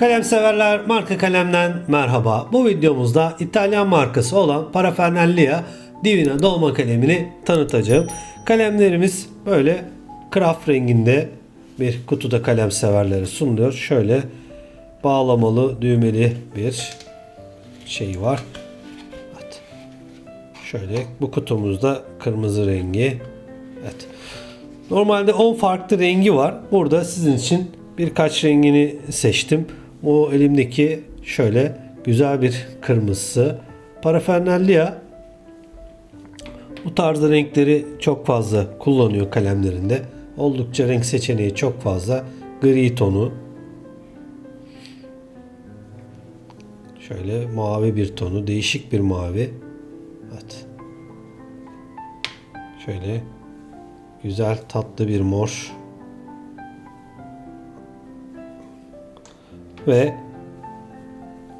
Kalem severler marka kalemden merhaba. Bu videomuzda İtalyan markası olan Parafernellia Divina dolma kalemini tanıtacağım. Kalemlerimiz böyle kraft renginde bir kutuda kalem severlere sunuluyor. Şöyle bağlamalı düğmeli bir şey var. Evet. Şöyle bu kutumuzda kırmızı rengi. Evet. Normalde 10 farklı rengi var. Burada sizin için birkaç rengini seçtim. Bu elimdeki şöyle güzel bir kırmızısı. Parafernellia bu tarzda renkleri çok fazla kullanıyor kalemlerinde. Oldukça renk seçeneği çok fazla. Gri tonu. Şöyle mavi bir tonu. Değişik bir mavi. Evet. Şöyle güzel tatlı bir mor. Ve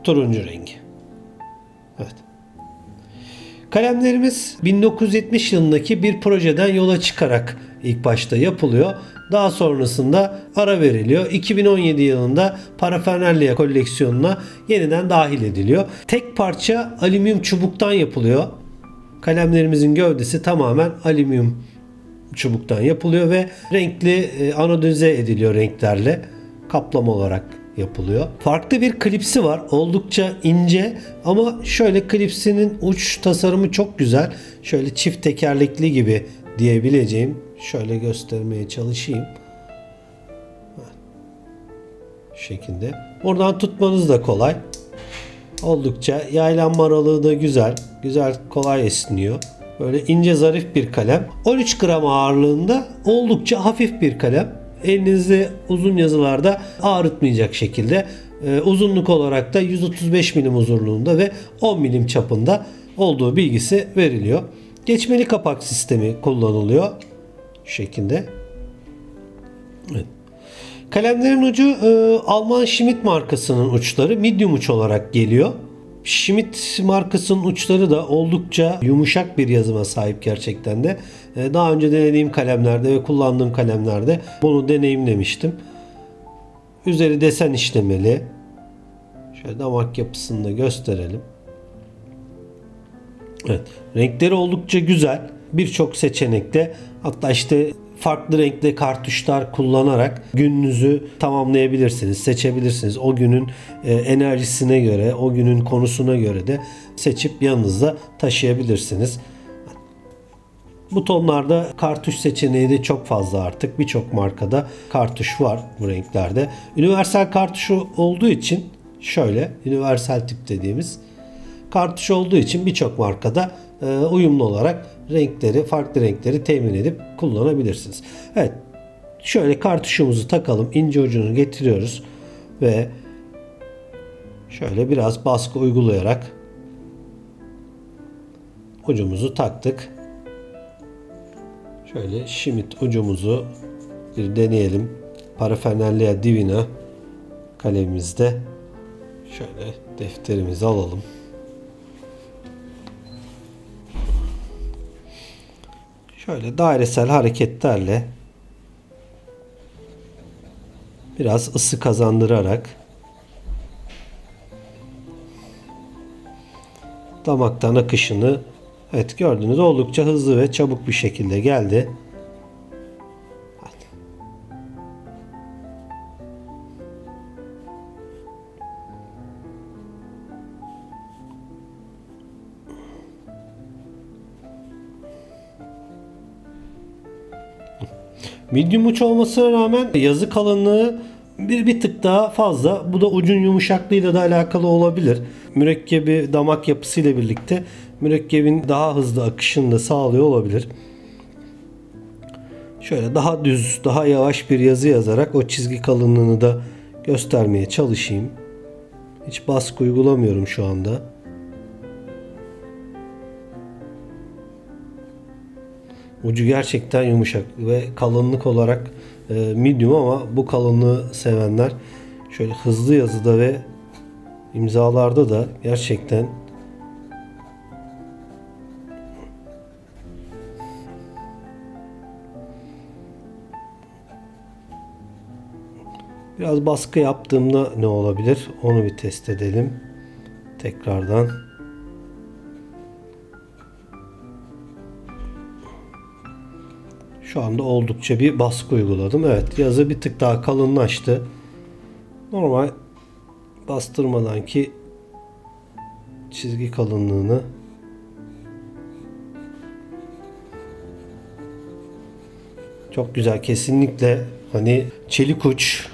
turuncu rengi. Evet. Kalemlerimiz 1970 yılındaki bir projeden yola çıkarak ilk başta yapılıyor. Daha sonrasında ara veriliyor. 2017 yılında Parafernellia koleksiyonuna yeniden dahil ediliyor. Tek parça alüminyum çubuktan yapılıyor. Kalemlerimizin gövdesi tamamen alüminyum çubuktan yapılıyor ve renkli e, anodize ediliyor renklerle kaplama olarak yapılıyor. Farklı bir klipsi var. Oldukça ince ama şöyle klipsinin uç tasarımı çok güzel. Şöyle çift tekerlekli gibi diyebileceğim. Şöyle göstermeye çalışayım. Şu şekilde. Oradan tutmanız da kolay. Oldukça yaylanma aralığı da güzel. Güzel kolay esniyor. Böyle ince zarif bir kalem. 13 gram ağırlığında oldukça hafif bir kalem. Elinizde uzun yazılarda ağrıtmayacak şekilde e, uzunluk olarak da 135 milim uzunluğunda ve 10 milim çapında olduğu bilgisi veriliyor. Geçmeli kapak sistemi kullanılıyor. Şu şekilde. Evet. Kalemlerin ucu e, Alman Schmidt markasının uçları medium uç olarak geliyor. Schmidt markasının uçları da oldukça yumuşak bir yazıma sahip gerçekten de. E, daha önce denediğim kalemlerde ve kullandığım kalemlerde bunu deneyimlemiştim. Üzeri desen işlemeli. Şöyle damak yapısını da gösterelim. Evet. Renkleri oldukça güzel. Birçok seçenekte hatta işte farklı renkli kartuşlar kullanarak gününüzü tamamlayabilirsiniz, seçebilirsiniz. O günün e, enerjisine göre, o günün konusuna göre de seçip yanınızda taşıyabilirsiniz. Butonlarda kartuş seçeneği de çok fazla artık. Birçok markada kartuş var bu renklerde. Universal kartuşu olduğu için şöyle universal tip dediğimiz kartuş olduğu için birçok markada e, uyumlu olarak renkleri, farklı renkleri temin edip kullanabilirsiniz. Evet. Şöyle kartuşumuzu takalım. ince ucunu getiriyoruz ve şöyle biraz baskı uygulayarak ucumuzu taktık. Şöyle Schmidt ucumuzu bir deneyelim. Parafernellia Divina kalemimizde. Şöyle defterimizi alalım. Şöyle dairesel hareketlerle biraz ısı kazandırarak damaktan akışını evet gördüğünüz oldukça hızlı ve çabuk bir şekilde geldi. Medium uç olmasına rağmen yazı kalınlığı bir, bir tık daha fazla. Bu da ucun yumuşaklığıyla da alakalı olabilir. Mürekkebi damak yapısıyla birlikte mürekkebin daha hızlı akışını da sağlıyor olabilir. Şöyle daha düz, daha yavaş bir yazı yazarak o çizgi kalınlığını da göstermeye çalışayım. Hiç baskı uygulamıyorum şu anda. Ucu gerçekten yumuşak ve kalınlık olarak e, medium ama bu kalınlığı sevenler şöyle hızlı yazıda ve imzalarda da gerçekten Biraz baskı yaptığımda ne olabilir? Onu bir test edelim. Tekrardan. Şu anda oldukça bir baskı uyguladım. Evet yazı bir tık daha kalınlaştı. Normal bastırmadan ki çizgi kalınlığını çok güzel kesinlikle hani çelik uç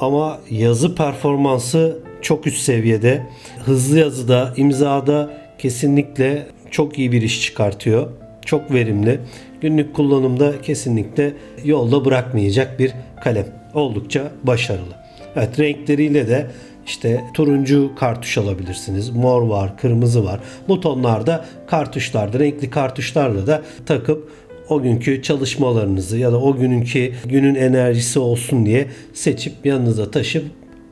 ama yazı performansı çok üst seviyede. Hızlı yazıda, imzada kesinlikle çok iyi bir iş çıkartıyor. Çok verimli. Günlük kullanımda kesinlikle yolda bırakmayacak bir kalem. Oldukça başarılı. Evet renkleriyle de işte turuncu kartuş alabilirsiniz. Mor var, kırmızı var. Bu tonlarda kartuşlarda, renkli kartuşlarla da takıp o günkü çalışmalarınızı ya da o gününki günün enerjisi olsun diye seçip yanınıza taşıp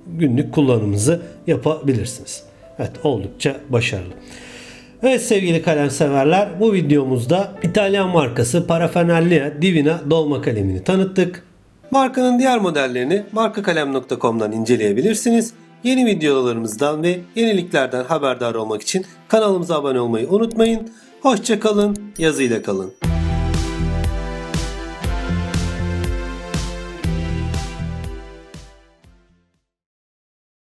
günlük kullanımınızı yapabilirsiniz. Evet oldukça başarılı. Evet sevgili kalem severler bu videomuzda İtalyan markası Parafernalia Divina dolma kalemini tanıttık. Markanın diğer modellerini markakalem.com'dan inceleyebilirsiniz. Yeni videolarımızdan ve yeniliklerden haberdar olmak için kanalımıza abone olmayı unutmayın. Hoşçakalın, yazıyla kalın.